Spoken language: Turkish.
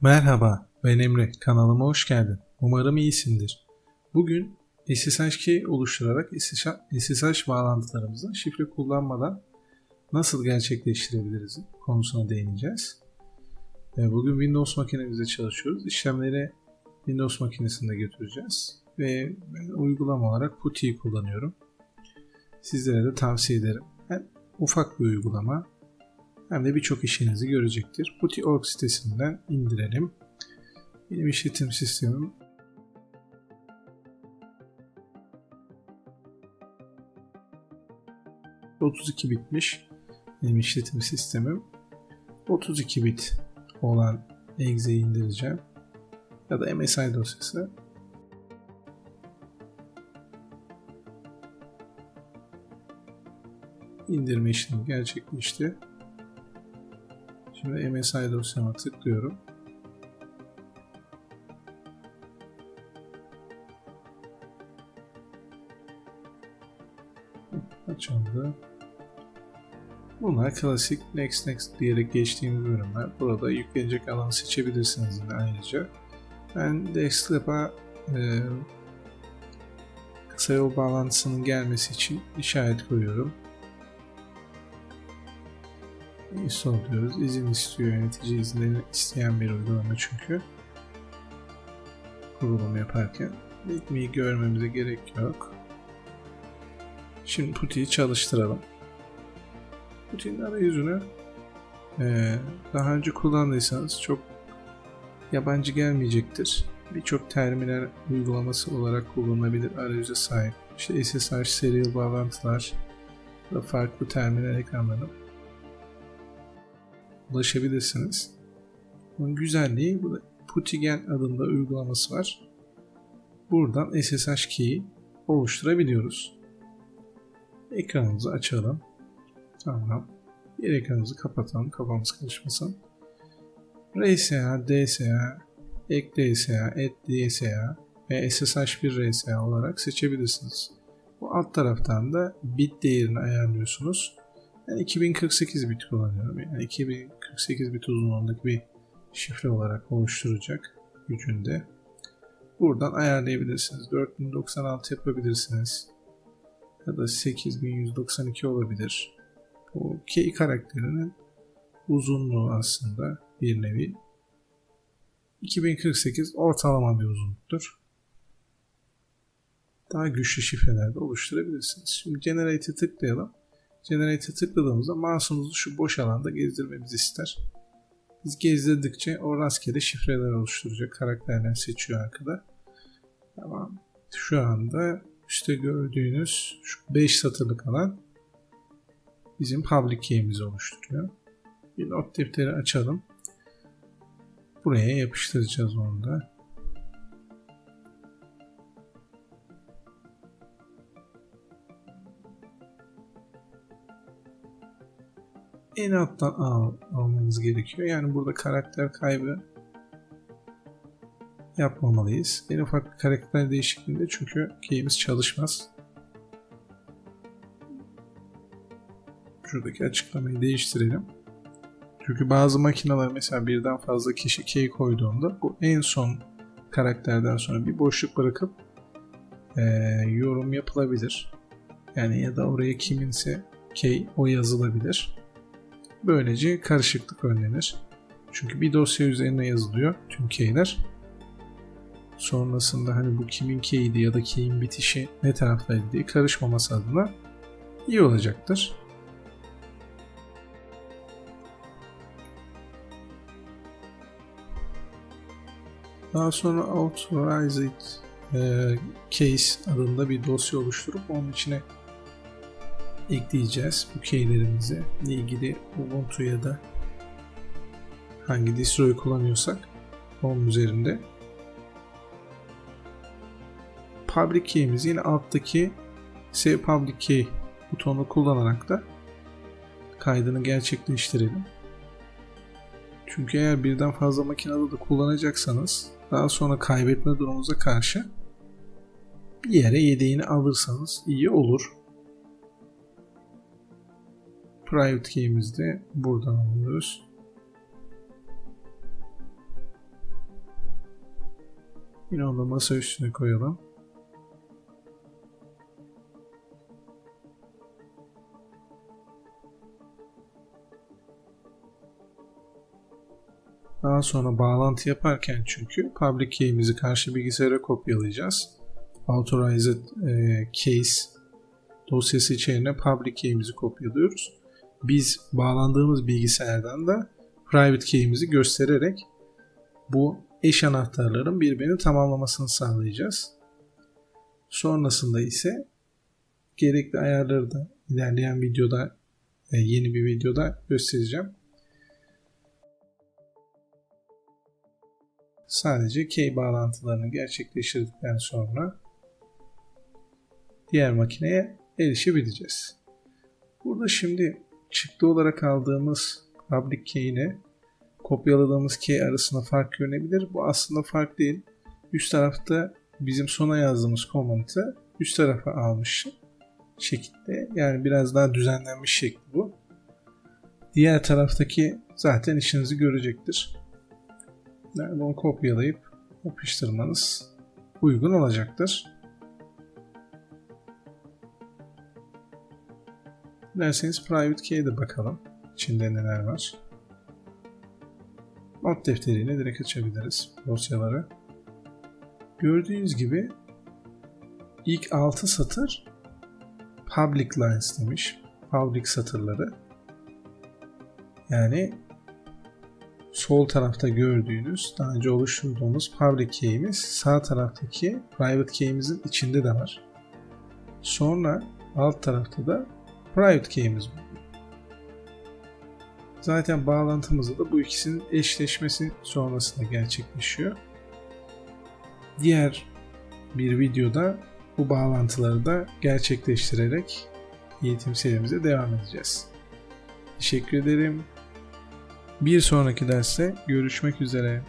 Merhaba, ben Emre. Kanalıma hoş geldin. Umarım iyisindir. Bugün SSH key oluşturarak SSH, bağlantılarımızı şifre kullanmadan nasıl gerçekleştirebiliriz konusuna değineceğiz. Ee, Bugün Windows makinemizde çalışıyoruz. İşlemleri Windows makinesinde götüreceğiz. Ve ben uygulama olarak PuTTY kullanıyorum. Sizlere de tavsiye ederim. Hem ufak bir uygulama hem de birçok işinizi görecektir. PuTTY.org sitesinden indirelim. Benim işletim sistemim ...32 bitmiş. Benim işletim sistemim. 32 bit olan exe'yi indireceğim. Ya da MSI dosyası. indirme işlemi gerçekleşti. Şimdi MSI dosyama tıklıyorum. Açıldı. Bunlar klasik next next diyerek geçtiğimiz bölümler. Burada yüklenecek alanı seçebilirsiniz yine ayrıca. Ben desktop'a e, kısa yol bağlantısının gelmesi için işaret koyuyorum. Install diyoruz. İzin istiyor. Yönetici izinlerini isteyen bir uygulama çünkü. Kurulum yaparken. Bitmeyi görmemize gerek yok. Şimdi PuTTY'yi çalıştıralım. PuTTY'nin arayüzünü ee, daha önce kullandıysanız çok yabancı gelmeyecektir. Birçok terminal uygulaması olarak kullanılabilir arayüze sahip. İşte SSH, serial bağlantılar farklı terminal ekranları ulaşabilirsiniz. Bunun güzelliği burada Putigen adında uygulaması var. Buradan SSH key'i oluşturabiliyoruz. Ekranımızı açalım. Tamam. Bir ekranımızı kapatalım. Kafamız karışmasın. RSA, DSA, ek DSA, ve SSH1 RSA olarak seçebilirsiniz. Bu alt taraftan da bit değerini ayarlıyorsunuz. Ben 2048 bit kullanıyorum. Yani 2048 bit uzunluğundaki bir şifre olarak oluşturacak gücünde. Buradan ayarlayabilirsiniz. 4096 yapabilirsiniz. Ya da 8192 olabilir. Bu key karakterinin uzunluğu aslında bir nevi. 2048 ortalama bir uzunluktur. Daha güçlü şifrelerde oluşturabilirsiniz. Şimdi Generate'e tıklayalım. Generate'e tıkladığımızda mouse'umuzu şu boş alanda gezdirmemizi ister. Biz gezdirdikçe o rastgele şifreler oluşturacak. Karakterler seçiyor arkada. Tamam. Şu anda üstte gördüğünüz şu 5 satırlık alan bizim public key'imizi oluşturuyor. Bir not defteri açalım. Buraya yapıştıracağız onu da. En alttan al, almamız gerekiyor. Yani burada karakter kaybı yapmamalıyız. En ufak karakter değişikliğinde çünkü keyimiz çalışmaz. Şuradaki açıklamayı değiştirelim. Çünkü bazı makineler mesela birden fazla kişi key koyduğunda bu en son karakterden sonra bir boşluk bırakıp e, yorum yapılabilir. Yani ya da oraya kiminse key o yazılabilir. Böylece karışıklık önlenir. Çünkü bir dosya üzerine yazılıyor tüm keyler. Sonrasında hani bu kimin key'iydi ya da key'in bitişi ne taraftaydı diye karışmaması adına iyi olacaktır. Daha sonra authorized e, case adında bir dosya oluşturup onun içine ekleyeceğiz bu keylerimizi ilgili Ubuntu ya da hangi distroyu kullanıyorsak onun üzerinde public key'imizi yine alttaki save public key butonu kullanarak da kaydını gerçekleştirelim. Çünkü eğer birden fazla makinede de kullanacaksanız daha sonra kaybetme durumunuza karşı bir yere yedeğini alırsanız iyi olur. Private key'imizi de buradan alıyoruz. Yine onu masa üstüne koyalım. Daha sonra bağlantı yaparken çünkü public key'imizi karşı bilgisayara kopyalayacağız. Authorized e, case dosyası içerisine public key'imizi kopyalıyoruz. Biz bağlandığımız bilgisayardan da private key'imizi göstererek bu eş anahtarların birbirini tamamlamasını sağlayacağız. Sonrasında ise gerekli ayarları da ilerleyen videoda e, yeni bir videoda göstereceğim. Sadece key bağlantılarını gerçekleştirdikten sonra diğer makineye erişebileceğiz. Burada şimdi çıktı olarak aldığımız public key ile kopyaladığımız key arasında fark görünebilir. Bu aslında fark değil. Üst tarafta bizim sona yazdığımız komutı üst tarafa almış şekilde. Yani biraz daha düzenlenmiş şekli bu. Diğer taraftaki zaten işinizi görecektir. Yani onu kopyalayıp yapıştırmanız uygun olacaktır. Dilerseniz private key'e de bakalım. İçinde neler var. Not defteriyle direkt açabiliriz dosyaları. Gördüğünüz gibi ilk 6 satır public lines demiş. Public satırları. Yani sol tarafta gördüğünüz daha önce oluşturduğumuz public key'imiz sağ taraftaki private key'imizin içinde de var. Sonra alt tarafta da private key'imiz var. Zaten bağlantımızda da bu ikisinin eşleşmesi sonrasında gerçekleşiyor. Diğer bir videoda bu bağlantıları da gerçekleştirerek eğitim serimize devam edeceğiz. Teşekkür ederim. Bir sonraki derste görüşmek üzere.